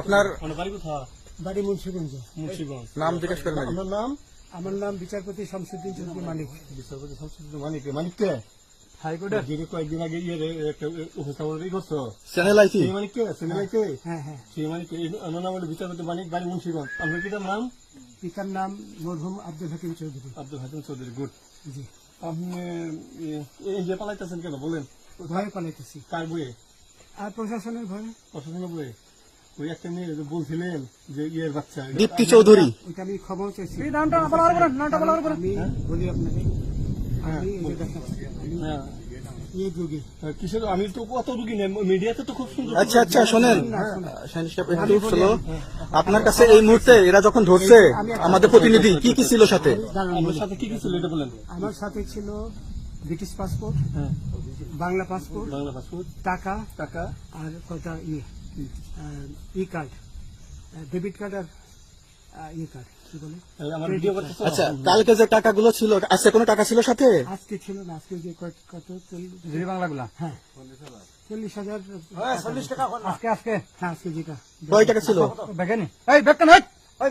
আপনার বাড়ি মুন্সিগঞ্জ মুন্সিগঞ্জ নাম জিজ্ঞেস করেন নাম আমার নাম বিচারপতি শামসুদ্দিন চৌধুরী মানিক। বিচারপতি সংসদ মানিক মানিক কে? কয়েকদিন আগে ইয়ে রে, একটা উপস্থাপন করছ। চ্যানেল আইসি মানিক কে? হ্যাঁ হ্যাঁ সেই মানিক আমার নাম হলো বিচারপতি মানিক বাড়ি মুন্সিগঞ্জ। আপনার কি নাম? পিতার নাম মরহুম আব্দুল হাকিম চৌধুরী। আব্দুল হাকিম চৌধুরী গুড। জি। আপনি এই যে পালাইতেছেন কেন? বলেন। ভয়ে পালাইতেছি। কার বইয়ে আর প্রশাসনের ওই একটা মেয়ে যে বলছিলেন যে ইয়ের বাচ্চা। দীপ্তি চৌধুরী। আমি খবর চাইছি। নামটা নামটা আমি বলি আপনাকে আমি হ্যাঁ। তো কত রুগী নেই মিডিয়াতে তো খুব সুন্দর। আচ্ছা আচ্ছা শোনেন। একটু slow। আপনার কাছে এই মুহূর্তে এরা যখন ধরছে আমাদের প্রতিনিধি কি কি ছিল সাথে? বলি। সাথে কি কি ছিল এটা বলেন। আমার সাথে ছিল ব্রিটিশ পাসপোর্ট হ্যাঁ। বাংলা পাসপোর্ট বাংলা পাসপোর্ট টাকা টাকা আর কটা ইয়ে ই কার্ড ডেবিট কার্ড আর ই কার্ড কি বলে? তাহলে আমার ভিডিও করতেছ? আচ্ছা কালকে যে টাকাগুলো ছিল আজকে কোনো টাকা ছিল সাথে? আজকে ছিল না আজকে যে কত কত চল্লিশ বাংলাগুলা। হ্যাঁ। চল্লিশ হাজার। চল্লিশ টাকা আজকে আজকে। হ্যাঁ আজকে যেটা। কয় টাকা ছিল? এই ওই